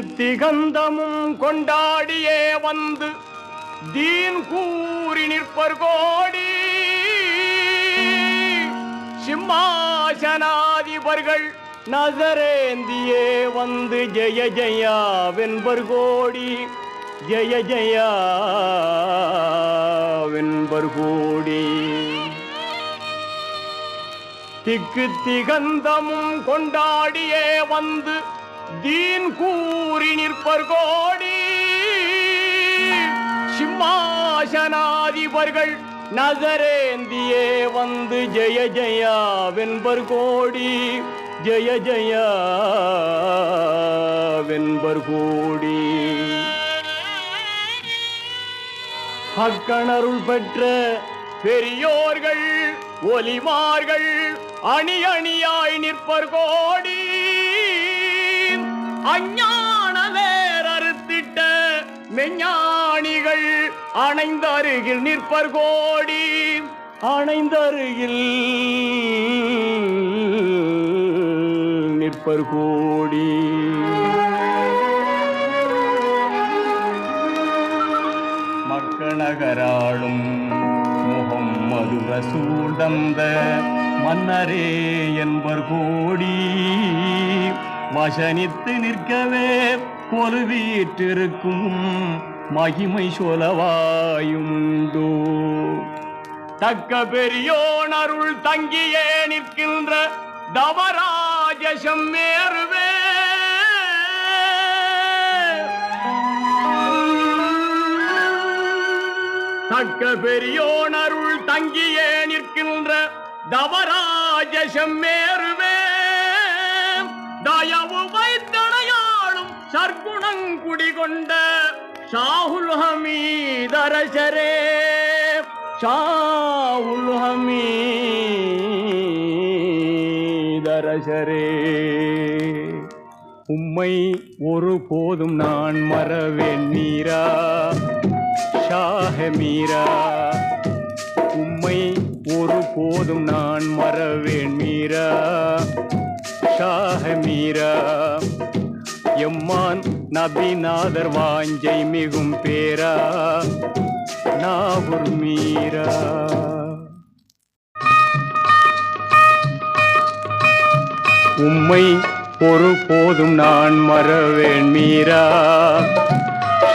திகந்தமும் கொண்டாடியே வந்து தீன் கூறி நிற்பர் கோடி. சிம்மாசனாதிபர்கள் நசரேந்தியே வந்து ஜெய ஜெயா வென்பர் கோடி. ஜெய ஜெயா வென்பர் கோடி. திக்கு திகந்தமும் கொண்டாடியே வந்து தீன் கூறி நிற்பர் கோடி. சிம்மாசனாதிபர்கள் நகரேந்தியே வந்து ஜெய ஜயா வென்பர் கோடி. ஜெய ஜயா வென்பர் கோடி. அக்கணருள் பெற்ற பெரியோர்கள் ஒலிமார்கள் அணி அணியாய் நிற்பர் கோடி. அஞ்ஞான வேர் அறுத்திட்ட மெஞ்ஞானிகள் அணைந்த அருகில் நிற்பர் கோடி. அணைந்த அருகில் நிற்பர் கோடி. மக்கநகராளும் முகம்மது ரசூல் தந்த மன்னரே என்பர் கோடி. வசனித்து நிற்கவே கொலுவீற்றிருக்கும் மகிமை சொலவாயுண்டோ தக்க பெரியோன் அருள் தங்கியே நிற்கின்ற தவராஜசம் வேறுவே தக்க பெரியோன் அருள் தங்கியே நிற்கின்ற தவராஜசம் வேறுவே சர்க்குணங்குடி கொண்ட ஷாஹுல் ஹமீதரசரே ஷாஹுல் ஹமீதரசரே உம்மை ஒரு போதும் நான் மறவேன் மீரா. ஷாஹ மீரா. உம்மை ஒரு போதும் நான் மறவேன் மீரா. ஷாஹ மீரா. எம்மான் நபிநாதர் வாஞ்சை மிகும் பேரா நாவுர் மீரா. உம்மை ஒரு போதும் நான் மறவேன் மீரா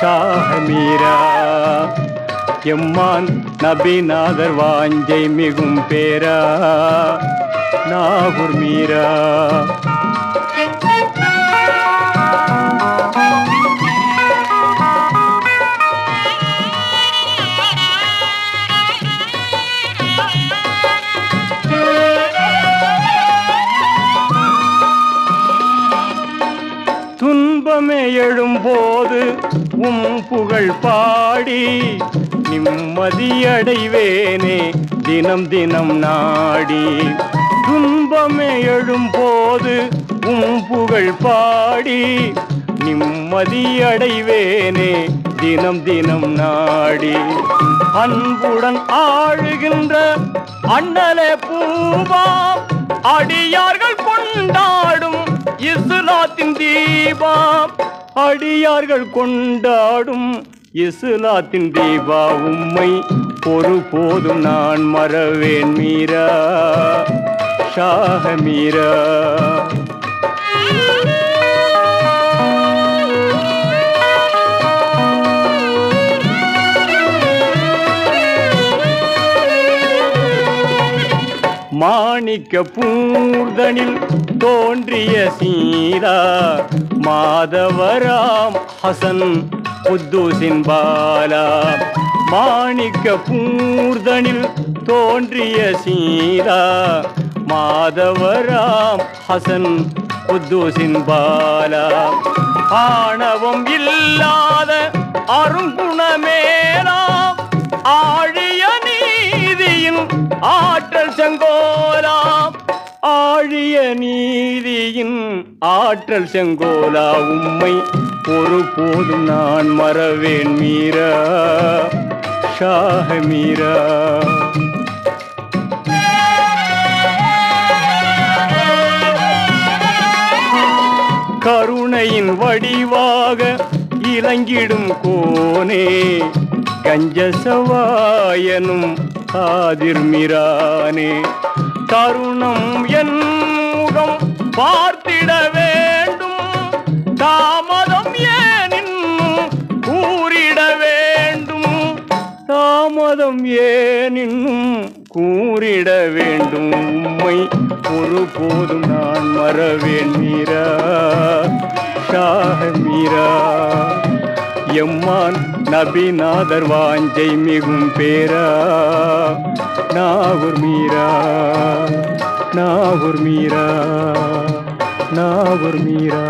ஷாஹ மீரா. எம்மான் நபிநாதர் வாஞ்சை மிகும் பேரா நாகூர் மீரா. எழும்போது உம் புகழ் பாடி நிம்மதியடைவேனே தினம் தினம் நாடி. துன்பமே எழும்போது உம் புகழ் பாடி நிம்மதியடைவேனே தினம் தினம் நாடி. அன்புடன் ஆழுகின்ற அண்ணலே பூவாம் அடியார்கள் கொண்டாடும் இஸ்லாத்தின் தீபம் அடியார்கள் கொண்டாடும் இசுலாத்தின் தீபா உம்மை ஒரு போதும் நான் மறவேன் மீரா ஷாக மீரா. மாணிக்க பூர்தனில் தோன்றிய சீரா மாதவராம் ஹசன் புத்தூசின் பாலா. மாணிக்க பூர்தனில் தோன்றிய சீரா மாதவராம் ஹசன் புத்தூசின் பாலா. ஆணவம் இல்லாத அருங்குணமேலாம் ஆழிய நீதியின் ஆற்றல் செங்கோ ஆழிய நீதியின் ஆற்றல் செங்கோலா உம்மை ஒருபோதும் நான் மறவேன் மீரா ஷாக மீரா. கருணையின் வடிவாக இலங்கிடும் கோனே கஞ்சசவாயனும் காதிர்மிரானே கருணம் என் பார்த்திட வேண்டும். தாமதம் ஏனின் கூறிட வேண்டும்? தாமதம் ஏனின் கூறிட வேண்டும்? உம்மை ஒருபோதும் நான் மறவேன் மீரா. ஷாஹ மீரா. எம்மான் நபிநாதர் வாஞ்சை மிகும் பேரா. நாகூர் மீரா. நான் ஒரு மீரா நான் ஒரு மீரா.